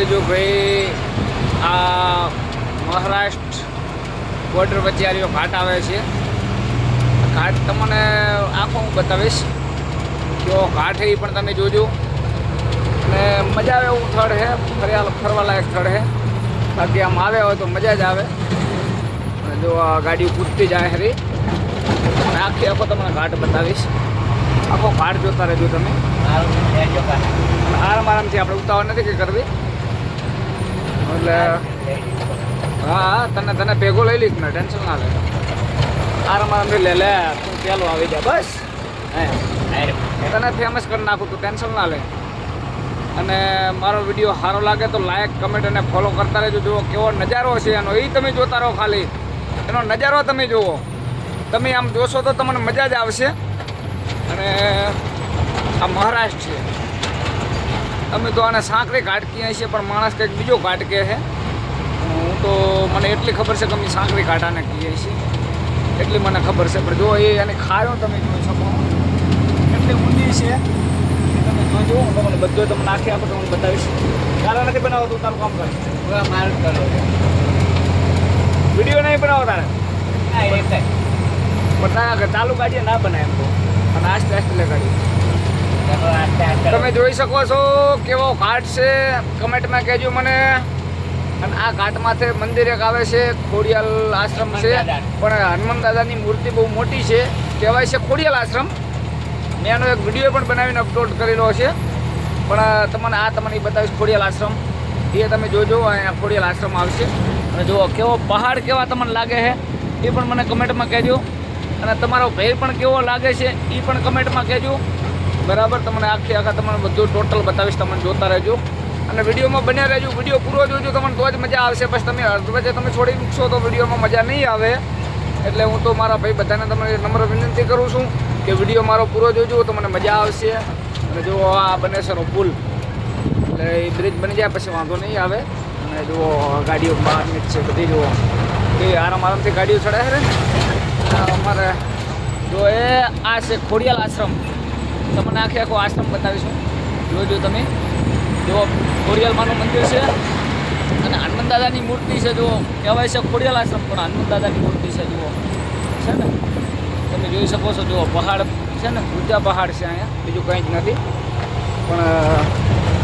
લેજો ભાઈ આ મહારાષ્ટ્ર બોર્ડર વચ્ચે આ ઘાટ આવે છે. ઘાટ તમને આખો હું બતાવીશ. જો ઘાટ એ પણ તમે જોજો. અને મજા આવે એવું સ્થળ છે ફર્યા ફરવા લાયક સ્થળ છે બાકી આમ આવે હોય તો મજા જ આવે. અને જો આ ગાડી કૂદતી જાય હરી. આખી આખો તમને ઘાટ બતાવીશ. આખો ઘાટ જોતા રહેજો તમે. આરામ આરામથી આપણે ઉતાવળ નથી કે કરવી. એટલે હા તને તને ભેગો લઈ લઈશ ને ટેન્શન ના લે. આરામ આરામ લે લે, તું પેલો આવી જા, બસ. હે. તને ફેમસ કરી નાખું તું ટેન્શન ના લે. અને મારો વીડિયો સારો લાગે તો લાઈક કમેન્ટ અને ફોલો કરતા રહેજો. જુઓ કેવો નજારો છે એનો. એ તમે જોતા રહો ખાલી. એનો નજારો તમે જુઓ. તમે આમ જોશો તો તમને મજા જ આવશે. અને આ મહારાષ્ટ્ર છે. અમે તો આને સાંકરી ઘાટ કહીએ છીએ પણ માણસ કંઈક બીજો ઘાટ કહે છે. હું તો મને એટલી ખબર છે કે અમે સાંકરી ઘાટ આને કહીએ છીએ. એટલી મને ખબર છે. પણ જો એ અને ખાયો તમે જોઈ શકો. એટલી ઊંડી છે એ તમે જોજો હું તમને બધો તમને નાખી આપો તો હું બતાવીશ. તારા નથી બનાવો તું તારું કામ કર. વીડિયો નહીં બનાવો તારે. પણ ના ચાલુ કાઢીએ ના બનાય એમ તો. અને આસ્તે આસ્તે લે ગાડી તમે જોઈ શકો છો કેવો ઘાટ છે. કમેન્ટમાં કહેજો મને. અને આ ઘાટમાંથી મંદિર એક આવે છે ખોડિયાલ આશ્રમ છે. પણ હનુમાન દાદાની મૂર્તિ બહુ મોટી છે. કહેવાય છે ખોડિયાલ આશ્રમ. મેં એનો એક વીડિયો પણ બનાવીને અપલોડ કરેલો છે. પણ તમને આ તમને બતાવીશ ખોડિયાલ આશ્રમ. એ તમે જોજો અહીંયા ખોડિયાલ આશ્રમ આવશે. અને જુઓ કેવો પહાડ કેવા તમને લાગે છે એ પણ મને કમેન્ટમાં કહેજો. અને તમારો ભેર પણ કેવો લાગે છે એ પણ કમેન્ટમાં કહેજો. બરાબર? તમને આખી આખા તમને બધું ટોટલ બતાવીશ, તમને જોતા રહેજો. અને વિડીયોમાં બન્યા રહેજો, વીડિયો પૂરો જોજો, તમને તો જ મજા આવશે. પછી તમે અડધ તમે છોડી મૂકશો તો વિડીયોમાં મજા નહીં આવે. એટલે હું તો મારા ભાઈ બધાને તમને નમ્ર વિનંતી કરું છું કે વીડિયો મારો પૂરો જોજો, તો મને મજા આવશે. અને જો આ બને બનેસરનો પુલ. એટલે એ બ્રિજ બની જાય, પછી વાંધો નહીં આવે. અને જુઓ, ગાડીઓ બહાર છે બધી, જુઓ. એ આરામ આરામથી ગાડીઓ ચડે છે ને? અમારે જો એ આ છે ખોડિયાલ આશ્રમ. તમને આખે આખો આશ્રમ બતાવીશું. જોજો તમે. જો ખોડિયાલમાનું મંદિર છે. અને હનુમાન દાદાની મૂર્તિ છે, જુઓ. કહેવાય છે ખોડિયાલ આશ્રમ, પણ હનુમાન મૂર્તિ છે, જુઓ. છે ને? તમે જોઈ શકો છો, જુઓ, પહાડ છે ને? ઊંચા પહાડ છે અહીંયા. બીજું કંઈ જ નથી. પણ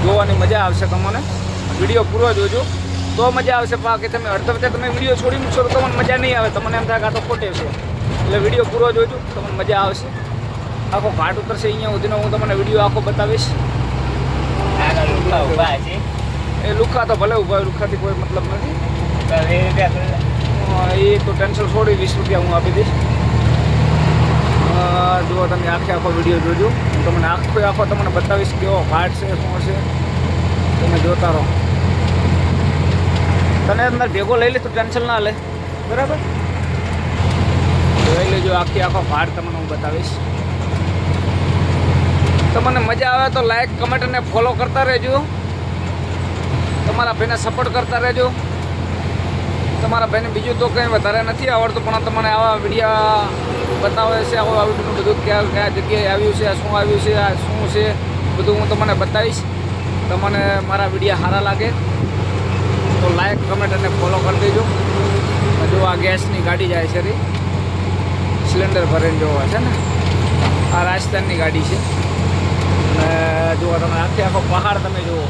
જોવાની મજા આવશે તમને. વીડિયો પૂરો જોજો. તો મજા આવશે બાકી તમે અડધા વખતે તમે વીડિયો છોડી મૂકશો તો તમને મજા નહીં આવે. તમને એમ થાય કે તો ખોટે છે. એટલે વીડિયો પૂરો જોજો તમને મજા આવશે. આખો ઘાટ ઉતરશે અહીંયા સુધીનો હું તમને વીડિયો આખો બતાવીશ. એ લુખા તો ભલે ઊભા હોય, લુખાથી કોઈ મતલબ નથી. એ તો ટેન્શન છોડી વીસ રૂપિયા હું આપી દઈશ. જુઓ તમે આખે આખો વીડિયો જોજો. હું તમને આખો આખો તમને બતાવીશ કેવો ઘાટ છે શું છે. તમે જોતા રહો. તને અંદર ભેગો લઈ લે તો ટેન્શન ના લે. બરાબર. લઈ લેજો આખી આખો ભાર તમને હું બતાવીશ. તમને મજા આવે તો લાઈક કમેન્ટ અને ફોલો કરતા રહેજો. તમારા ભાઈને સપોર્ટ કરતા રહેજો. તમારા ભાઈને બીજું તો કંઈ વધારે નથી આવડતું, પણ તમને આવા વિડીયા બતાવે છે, આવું આવું બધું બધું ક્યાં કયા જગ્યાએ આવ્યું છે શું આવ્યું છે, આ શું છે, બધું હું તમને બતાવીશ. તમને મારા વિડીયા સારા લાગે તો લાઈક કમેન્ટ અને ફોલો કરી દેજો. જો આ ગેસની ગાડી જાય છે સિલિન્ડર ભરીને જોવા છે ને. આ રાજસ્થાનની ગાડી છે. અને જુઓ તમે આખે આખો પહાડ તમે જુઓ.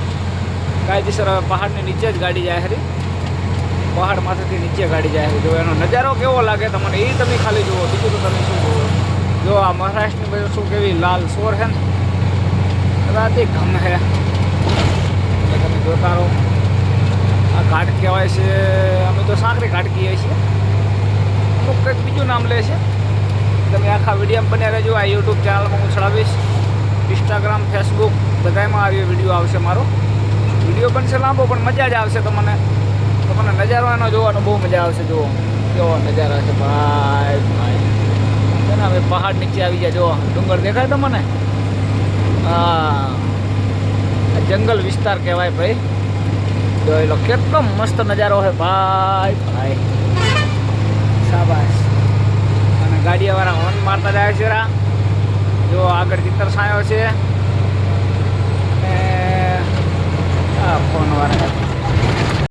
કાયદેસર હવે પહાડની નીચે જ ગાડી જાય હરી પહાડ માથેથી નીચે ગાડી જાય છે જો એનો નજારો કેવો લાગે તમને એ તમે ખાલી જુઓ. બીજું તો તમે શું જુઓ? જો આ મહારાષ્ટ્રની બધું શું કેવી લાલ સોર છે ને? રાતે ઘમ હે. તમે જોતા રહો. આ ઘાટ કહેવાય છે, અમે તો સાંકરી ઘાટ કહીએ છીએ. અમુક કંઈક બીજું નામ લે છે. તમે આખા વીડિયો બન્યા રહેજો. આ યુટ્યુબ ચેનલમાં હું ચડાવીશ. ઇન્સ્ટાગ્રામ ફેસબુક બધામાં આવી વીડિયો આવશે મારો. વીડિયો બનશે લાંબો, પણ મજા જ આવશે તમને. તમને નજારો એનો જોવાનો બહુ મજા આવશે, જુઓ. કેવો નજારો છે, ભાઈ ભાઈ. છે ને, હવે પહાડ નીચે આવી ગયા, જુઓ. ડુંગર દેખાય તમને? હા. જંગલ વિસ્તાર કહેવાય, ભાઈ. જોઈ લો, કેટલો મસ્ત નજારો છે, ભાઈ ભાઈ. શાબાશ. અને ગાડીવાળા હોર્ન મારતા જાય છે, રા. જો આગળ ચિત્ર છાંયો છે. ફોન વાળા.